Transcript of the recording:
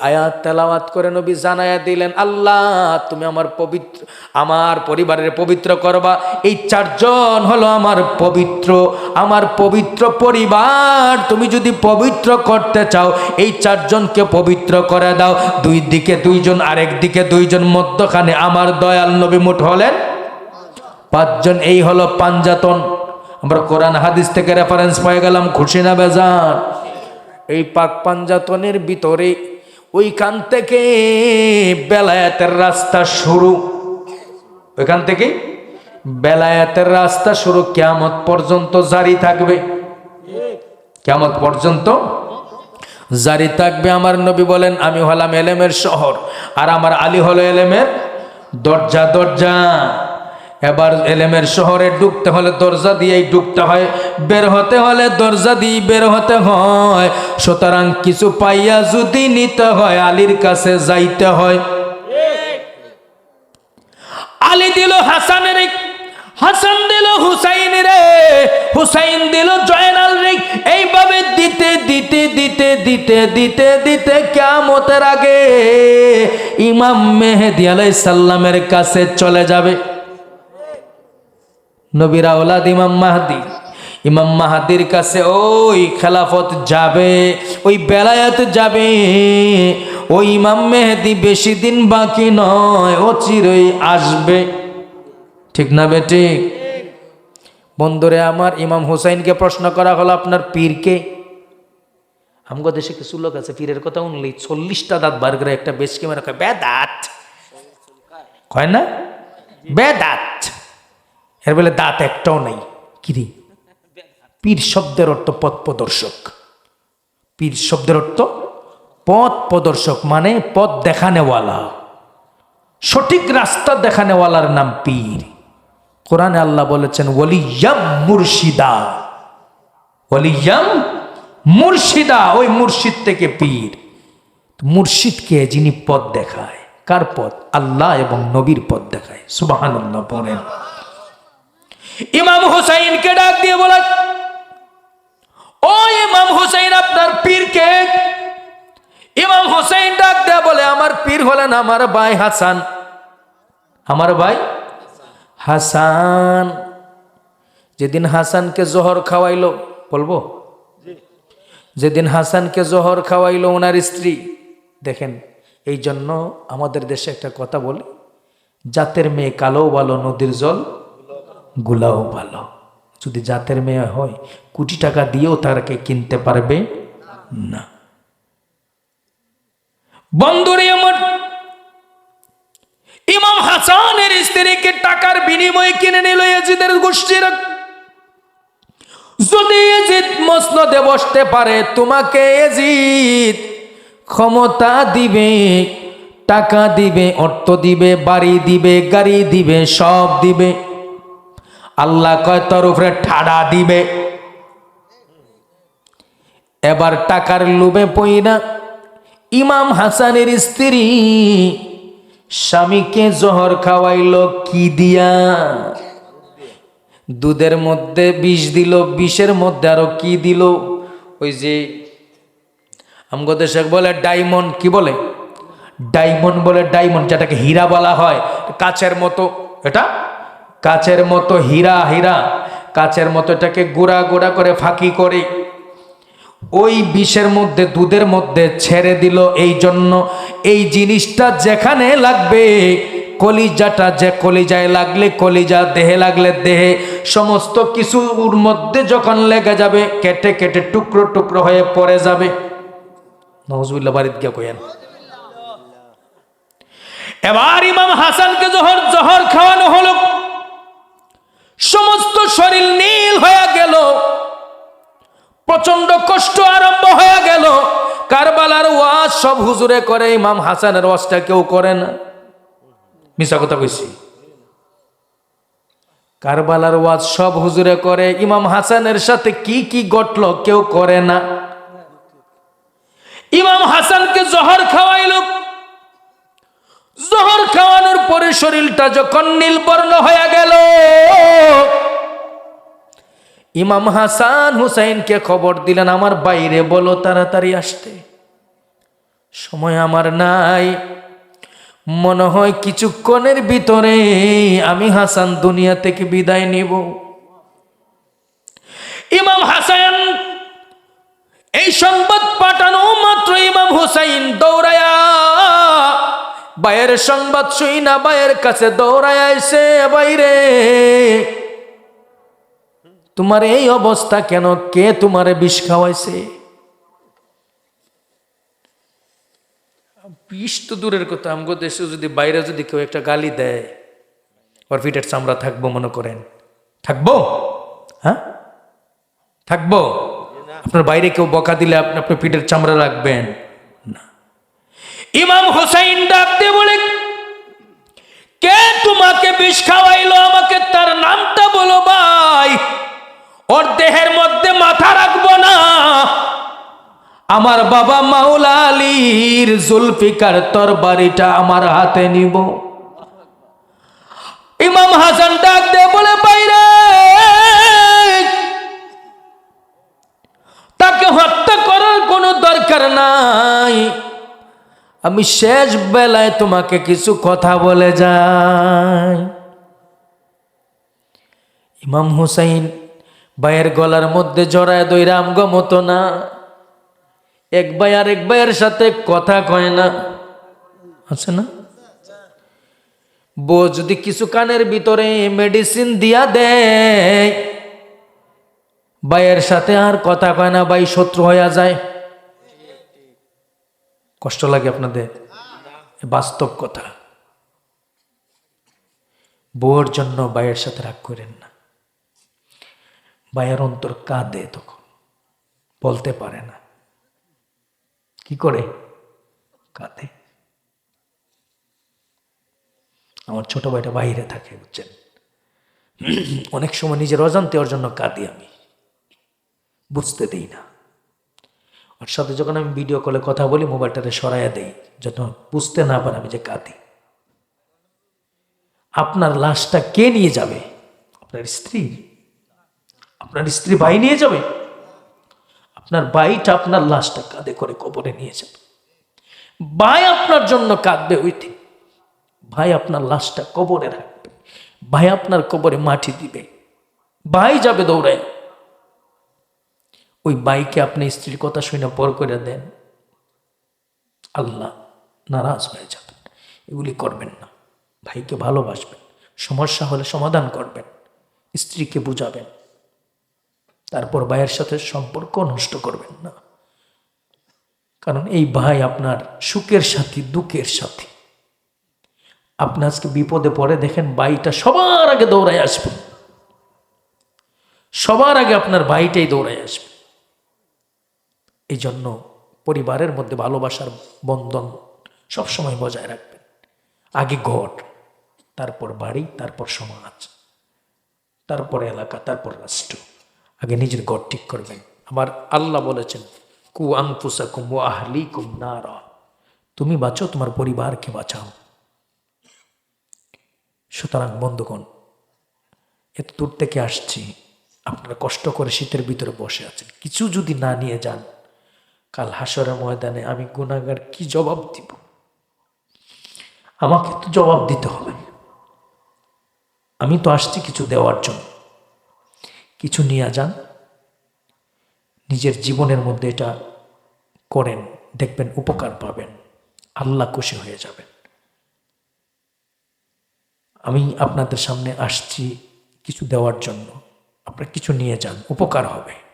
আয়াত তেলাওয়াত করে নবী জানায়া দিলেন, আল্লাহ, তুমি আমার পবিত্র, আমার পরিবারের পবিত্র করবা। এই চারজন হলো আমার পবিত্র আমার পবিত্র পরিবার। তুমি যদি পবিত্র করতে চাও, এই চারজনকে পবিত্র করে দাও। দুই দিকে দুইজন, আরেক দিকে দুইজন, মধ্যখানে আমার দয়াল নবী মুঠ হলেন পাঁচজন। এই হলো পাঞ্জাতন। আমরা কোরআন, হাদিস থেকে রেফারেন্স পেয়ে গেলাম, খুশি না বেজান? এই পাক পাঞ্জাতনের ভিতরে ওইখান থেকে বেলায়াতের রাস্তা শুরু। ওইখান থেকে বেলায়াতের রাস্তা শুরু, কেয়ামত পর্যন্ত জারি থাকবে। কেয়ামত পর্যন্ত জারি থাকবে। আমার নবী বলেন, আমি হলাম এলেমের শহর, আর আমার আলী হলো এলেমের দরজা দরজা এবার এলেমের শহরে ঢুকতে হলে দরজা দিয়েই ঢুকতে হয়। বের হতে হলে দরজা দিয়ে বের হতে হয়। সুতরাং কিছু পাইয়া যদি নিতে হয়, আলীর কাছে যাইতে হয়। আলী দিল হাসানের হাসান দিল হুসাইন রে, হুসাইন দিল জয়নাল রে এইভাবে দিতে দিতে দিতে দিতে দিতে দিতে কেমতের আগে ইমাম মেহেদি আলাই সাল্লামের কাছে চলে যাবে। নবীর আওলাদ ইমাম মাহাদি। ইমাম মাহাদির কাছে ওই খেলাফত যাবে, ওই বেলায়াত যাবে। ওই ইমাম মেহেদি বেশি দিন বাকি নয়, ও চিরই আসবে। ঠিক না বেটি বন্ধুরে, আমার ইমাম হুসাইনকে প্রশ্ন করা হলো, আপনার পীরকে আমগো দেশে কিছু লোক আছে, পীরের কথা উনলেই চল্লিশটা দাঁত বার করে একটা কেমন কয়, বেদাত। কয় না? বেদাত। এর বলে দাঁত একটাও নাই। কিরে পীর শব্দের অর্থ পথ প্রদর্শক। পীর শব্দের অর্থ পথ প্রদর্শক মানে পথ দেখানেওয়ালা। সঠিক রাস্তা দেখানেওয়ালার নাম পীর। কোরআনে আল্লাহ বলেছেন, ওলিয়াম মুর্শিদা। ওলিয়াম মুর্শিদা, ওই মুর্শিদ থেকে পীর। মুর্শিদকে যিনি পথ দেখায়, কার পথ? আল্লাহ এবং নবীর পথ দেখায়। সুবাহান আল্লাহ বলেন ইমাম হুসাইনকে ডাক দিয়ে বলে ও ইমাম হুসাইন আপনার পীরকে ইমাম হুসাইন ডাক দেয়া বলে আমার পীর হলেন আমার ভাই হাসান। আমার ভাই? হাসান। যেদিন হাসানকে জহর খাওয়াইলো বলব? যেদিন হাসানকে জহর খাওয়াইলো ওনার স্ত্রী দেখেন এই জন্য আমাদের দেশে একটা কথা বলে জাতের মেয়ে কালো ভালো নদীর জল গুলাও ভালো। যদি জাতের মেয়ে হয় কোটি টাকা দিয়েও তারকে কিনতে পারবে না। বন্ধুরে আমার, ইমাম হাসানের স্ত্রীকে টাকার বিনিময়ে কিনে নিল এজিদের গোষ্ঠীর। যদি এজিদ মসনদে বসতে পারে, তোমাকে এজিদ ক্ষমতা দিবে, টাকা দিবে, অর্থ দিবে, বাড়ি দিবে, গাড়ি দিবে, সব দিবে। আল্লাহ কয়, তোর উপরে ঠাডা দিবে। এবার টাকার লোভে পইনা ইমাম হাসানের স্ত্রী স্বামীকে জহর খাওয়াইল কি দিয়া? দুধের মধ্যে বিষ দিল, বিষের মধ্যে আরও কি দিল? ওই যে আমগো দেশে বলে ডায়মন্ড, কি বলে? ডায়মন্ড বলে ডায়মন্ড, যেটাকে হীরা বলা হয়, কাচের মতো। এটা কাচের মতো হীরা হীরা, কাচের মতো এটাকে গোড়া গুড়া করে ফাঁকি করে। ওই বিষের মধ্যে, দুধের মধ্যে ছেড়ে দিল এই জন্য। এই জিনিসটা যেখানে লাগবে, কলিজাটা যে কলিজায় লাগলে কলিজা, দেহে লাগলে দেহে, সমস্ত কিছুর মধ্যে যখন লেগে যাবে, কেটে কেটে টুকরো টুকরো হয়ে পড়ে যাবে। নজবুল্লাহ বাড়িতে গিয়ে কইেন এবার ইমাম হাসানকে জহর জহর খাওয়ানো হলো সমস্ত শরীর নীল হয়ে গেল। প্রচণ্ড কষ্ট আরম্ভ হয়ে গেল। কারবালার ওয়াজ সব হুজুরে করে, ইমাম হাসানের ওয়াজটা কেউ করে না। মিশা কথা কইছি। কারবালার ওয়াজ সব হুজুরে করে, ইমাম হাসানের সাথে কি কি ঘটলো কেউ করে না। ইমাম হাসানকে জহর খাওয়াইল। জহর খাওয়ানোর পরে শরীরটা যখন নীলবর্ণ হয়ে গেল ইমাম হাসান হুসাইনকে খবর দিলেন, আমার বাইরে বলো, তাড়াতাড়ি আসতে। সময় আমার নাই। মনে হয় কিছুক্ষণের ভিতরে আমি হাসান দুনিয়া থেকে বিদায় নিব। ইমাম হাসান এই সংবাদ পাঠানো মাত্র ইমাম হুসাইন দৌড়ায়া বায়ের সংবাদ শুই না, বায়ের কাছে দৌড়ায় আইসে বাইরে তোমার এই অবস্থা কেন? কে তোমারে বিষ খাওয়াইছে? বিষ তো দূরের কথা, আমগো দেশে যদি বাইরে যদি কেউ একটা গালি দেয়, ওর পিঠের চামড়া থাকব মনে করেন। থাকব? হ্যাঁ? থাকব? আপনার বাইরে কেউ বকা দিলে আপনি আপনার পিঠের চামড়া রাখবেন? ইমাম হোসাইন ডাকতে বলে, কে তোমাকে বিষ খাওয়াইলো? আমাকে তার নামটা বলো ভাই। ওর দেহের মধ্যে মাথা রাখব না। আমার বাবা মাওলা আলীর জুলফিকার তরবারিটা আমার হাতে নিব। ইমাম হাসান ডাক দে বলে বাইরে তাকে হত্যা করার কোনো দরকার নাই। আমি শেষ বেলায় তোমাকে কিছু কথা বলে যাই। ইমাম হুসাইন ভাইয়ের গলার মধ্যে জড়ায় দইরাম গমতো না। এক ভাই আর এক ভাইয়ের সাথে কথা কয় না। আছে না? বউ যদি কিছু কানের ভিতরে মেডিসিন দিয়া দেয়, ভাইয়ের সাথে আর কথা কয় না, ভাই শত্রু হইয়া যায়। কষ্ট লাগে আপনাদের? বাস্তব কথা। বউর জন্য ভাইয়ের সাথে রাগ করেন না। ভাইয়ের অন্তর কাঁদে তখন। বলতে পারে না। কি করে? কাঁদে। আমার ছোট ভাইটা বাইরে থাকে, বুঝছেন? অনেক সময় নিজের অজান্তে ওর জন্য কাঁদি আমি। বুঝতে দেই না। ওর সাথে যখন আমি ভিডিও কলে কথা বলি, মোবাইলটাতে সরাইয়া দেই, যত বুঝতে না পারে আমি যে কাঁদি। আপনার লাশটা কে নিয়ে যাবে? আপনার স্ত্রী? আপনার স্ত্রী ভাই নিয়ে যাবে? আপনার ভাইটা আপনার লাশটা কাঁধে করে কবরে নিয়ে যাবে। ভাই আপনার জন্য কাঁদবে ওইতে ভাই আপনার লাশটা কবরে রাখবে। ভাই আপনার কবরে মাটি দিবে। ভাই যাবে দৌড়ায় ওই বাইকে আপনি স্ত্রীর কথা শুনে পর করে দেন। আল্লাহ নারাজ হয়ে যাবেন। এগুলি করবেন না। ভাইকে ভালোবাসবেন। সমস্যা হলে সমাধান করবেন। স্ত্রীকে বুঝাবেন। তারপর ভাইয়ের সাথে সম্পর্ক নষ্ট করবেন না। কারণ এই ভাই আপনার সুখের সাথী, দুঃখের সাথী। আপনি আজকে বিপদে পড়ে দেখেন ভাইটা সবার আগে দৌড়ায় আসবে। সবার আগে আপনার ভাইটাই দৌড়ায় আসবে। এই জন্য পরিবারের মধ্যে ভালোবাসার বন্ধন সবসময় বজায় রাখবেন। আগে ঘর, তারপর বাড়ি, তারপর সমাজ, তারপর এলাকা, তারপর রাষ্ট্র। আগে নিজের ঘর ঠিক করবেন। আমার আল্লাহ বলেছেন, কু আংফুসা কুম ও আহলি কুম না তুমি বাঁচো তোমার পরিবারকে বাঁচাও। সুতরাং বন্ধুগণ, এত দূর থেকে আসছি, আপনারা কষ্ট করে শীতের ভিতরে বসে আছেন। কিছু যদি না নিয়ে যান, কাল হাসরের ময়দানে আমি গুণাগার কি জবাব দিব? আমাকে তো জবাব দিতে হবে। আমি তো আসছি কিছু দেওয়ার জন্য। কিছু নিয়ে যান। নিজের জীবনের মধ্যে এটা করেন, দেখবেন উপকার পাবেন। আল্লাহ খুশি হয়ে যাবেন। আমি আপনাদের সামনে আসছি কিছু দেওয়ার জন্য। আপনারা কিছু নিয়ে যান, উপকার হবে।